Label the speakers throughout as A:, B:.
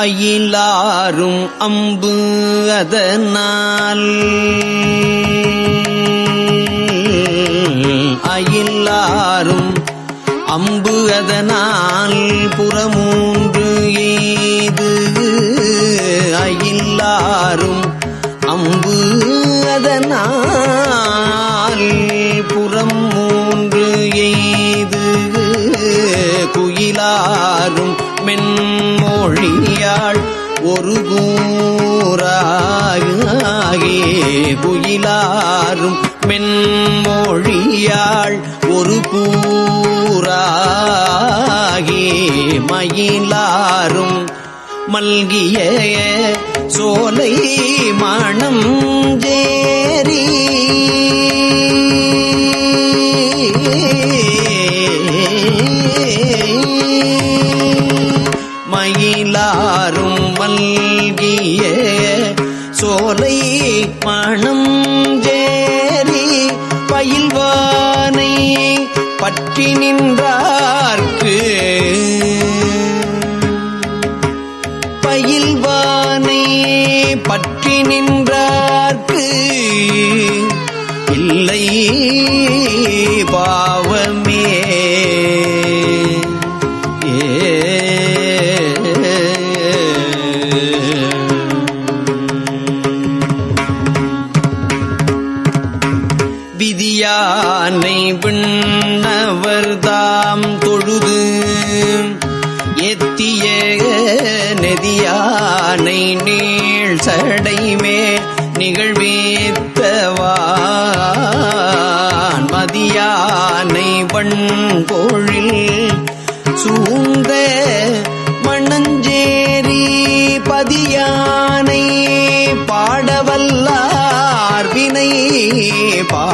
A: அயிலாரும் அம்பு அதனால். அயிலாரும் அம்பு அதனால் புறமூன்று ஏது அயிலாரும் அம்பு அதனால் புறம் மூன்று எய்து. குயிலாரும் மென் மொழியாள் ஒரு கூறாகே குயிலாரும் மென்மொழியாள் ஒரு கூறாகே. மயிலாரும் மல்கிய சோலை மணம் ஜேரீ. நீடிய சோலை மணம் ஜேரி பயில்வானை பற்றி நின்றார்க்கு. பயில்வானை பற்றி நின்ற நிகழ்வேத்தவான் மதியானை வண்கோழில் சூழ்ந்த மணஞ்சேரி பதியானை பாடவல்லார் வினை பா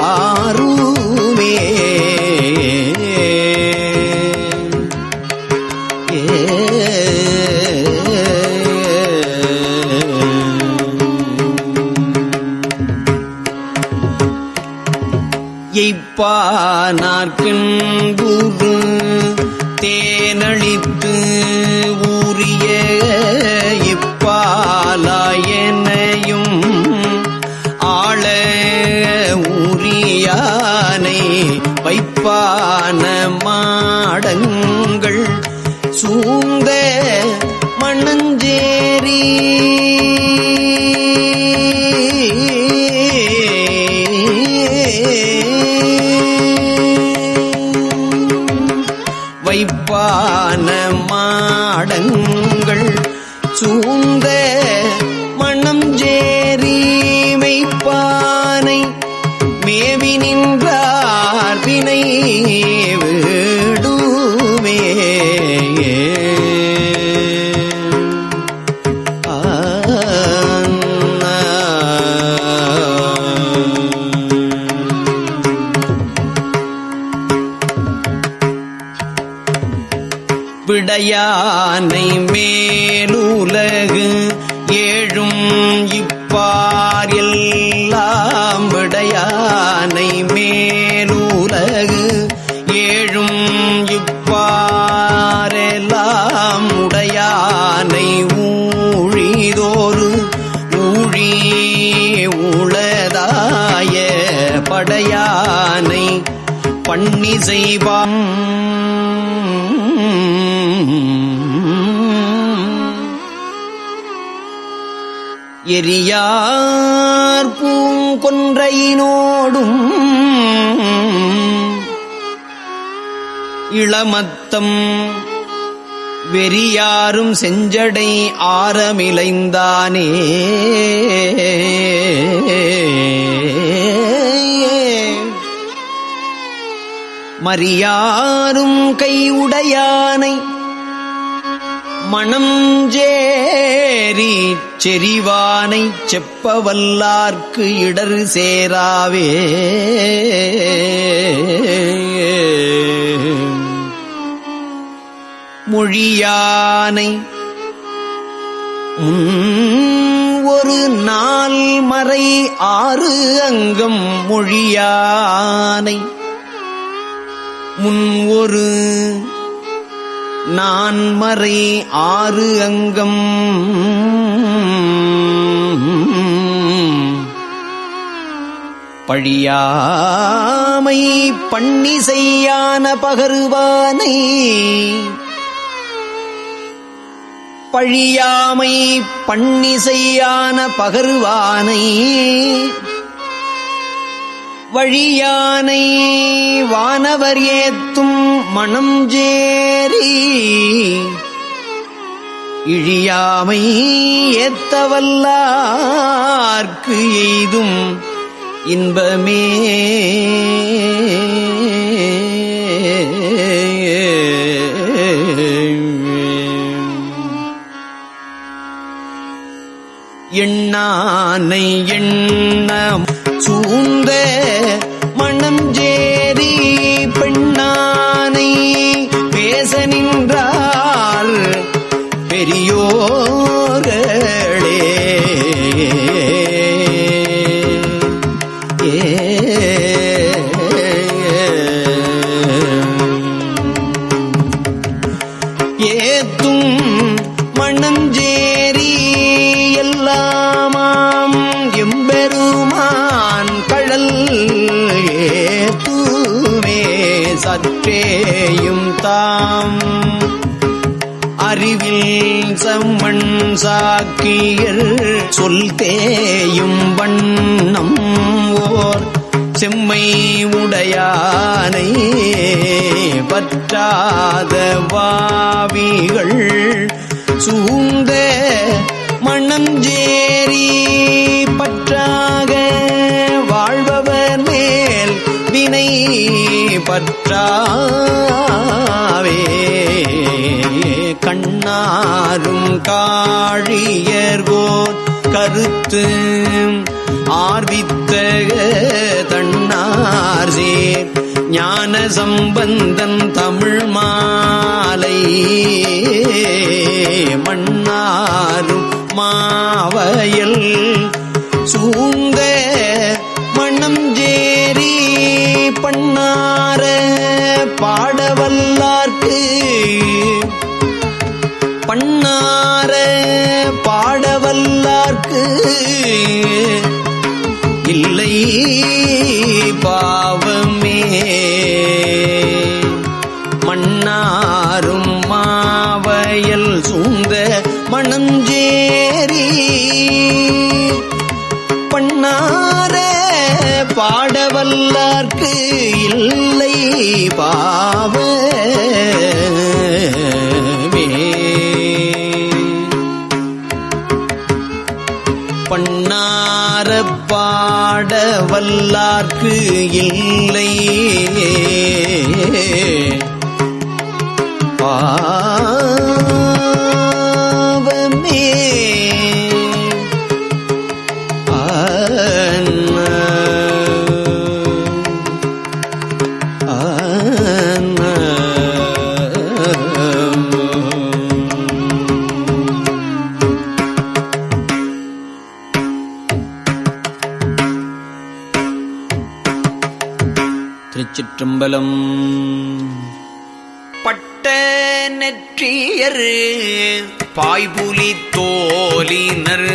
A: பண்ணி எரியார் பூங்கொன்றையினோடும் இளமத்தம் வெறியாரும் செஞ்சடை ஆரமிலைந்தானே மரியாரும் கையுடையானை மணம் ஜேரி செறிவானை செப்பவல்லார்க்கு இடர் சேராவே. மொழியானை ஒரு நாள் மறை ஆறு அங்கம் மொழியானை முன் ஒரு நான்மறை ஆறு அங்கம். பழியாமை பண்ணி பகருவானை. பழியாமை பண்ணி பகருவானை. வழியானை வானவர் ஏத்தும் மனம் ஜேரி இழியாமை ஏத்தவல்லார்க்கு எய்தும் இன்பமே. எண்ணானை எண்ணம் சூந்த பற்றாத வாவிகள் சூழ்ந்த மண்ணஞ்சேரி பற்றாக வாழ்பவர் மேல் வினை பற்றாவே. கண்ணாரும் காழியர்கோர் கருத்து ஆர்வித்த தன்னார் சேர். ஞான சம்பந்தன் தமிழ் மாலை. மண்ணாரும் மாவயல். சூழ்ந்த மண்ணம் ஜேரி பண்ணார பாடவல்லார்க்கு. பண்ணார பாடவல்லார்க்கு. இல்லை இல்லை பாவமே பண்ணார பாட வல்லார்க்கு இல்லை. திருச்சிற்றம்பலம் பட்ட நெற்றியர் பாய்புலி தோலினர்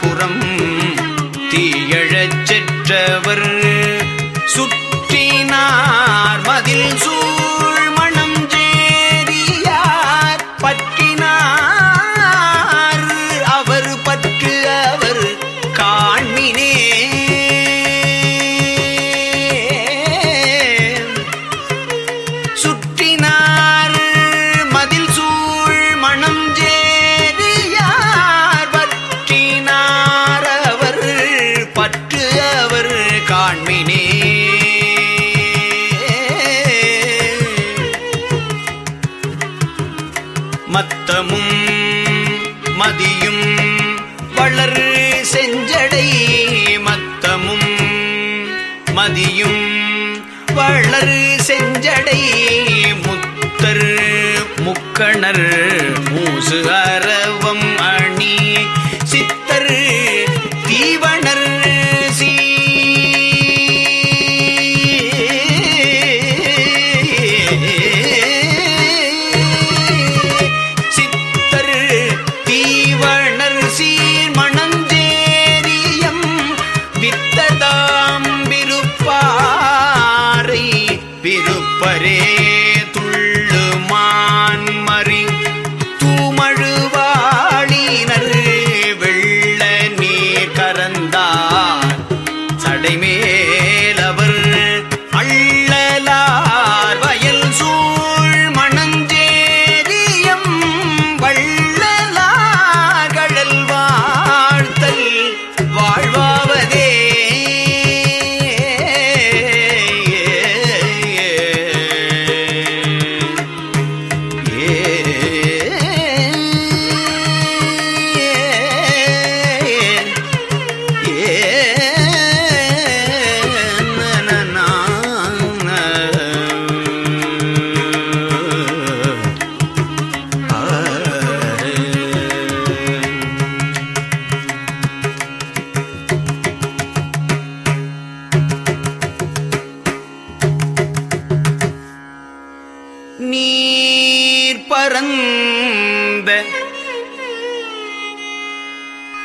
A: புறம் தீயழச் செற்றவர் சுற்றினார் மதில் சூ நரு 二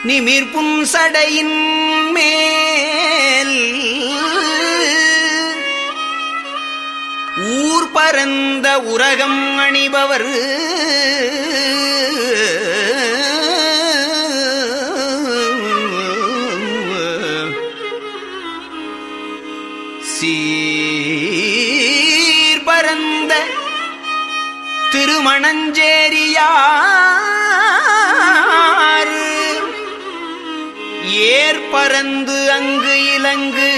A: நிமிர்பும் சடையின் மேல். ஊர் பரந்த உரகம் அணிபவர். சீர் திருமணஞ்சேரியா. ஏர் பறந்து அங்கு இலங்கு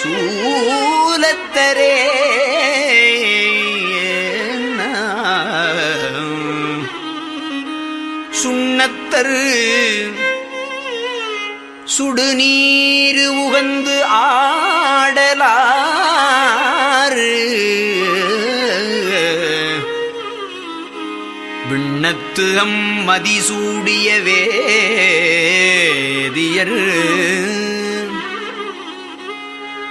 A: சூலத்தரே சுண்ணத்தரு சுடுநீர் உகந்து ஆடலா விண்ணத்து அம்மதி சூடிய வேதியர்.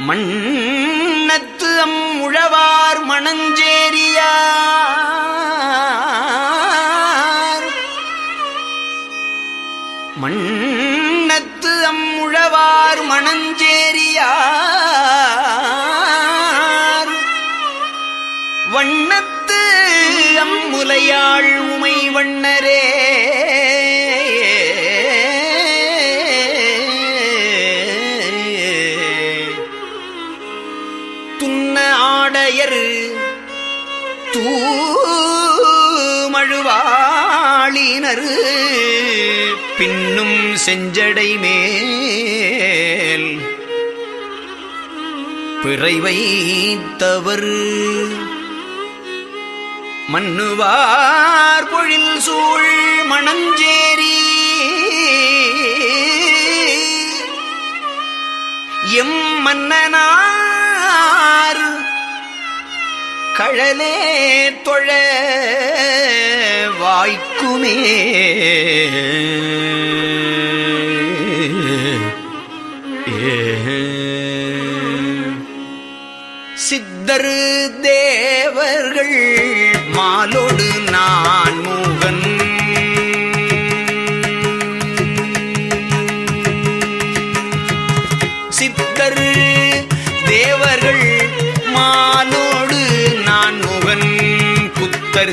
A: மண்ணத்து அம் உழவார் மணஞ்சேரியார். மண்ணத்து அம் மணஞ்ச தூமழுவாளினர். பின்னும் செஞ்சடை மேல். பிறை வைத்தவர். மண்ணுவார் பொழில் சூழ் மணஞ்சேரி. எம் மன்னனார் கழலே தொழ வாய்க்குமே. சித்தரு தேவர்கள் மாலோடு நான்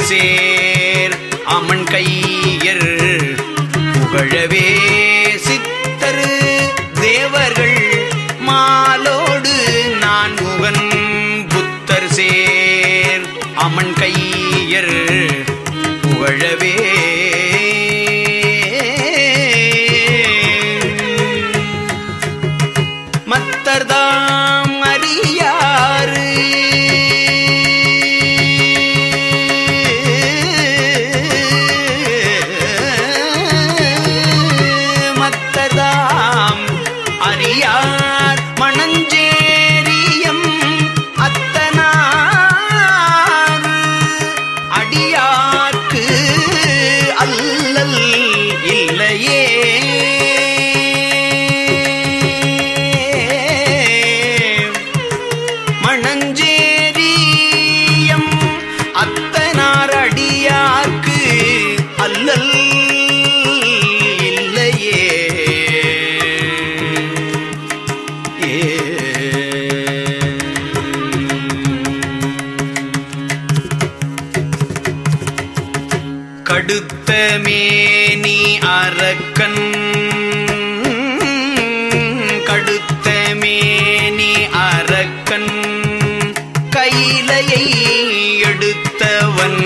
A: சேர். அமன் கையர் புகழவே மேனி அரக்கன் கடுத்த மேனி அரக்கன் கைலையை எடுத்தவன்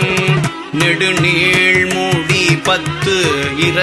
A: நெடுநீள் மூடி பத்து இர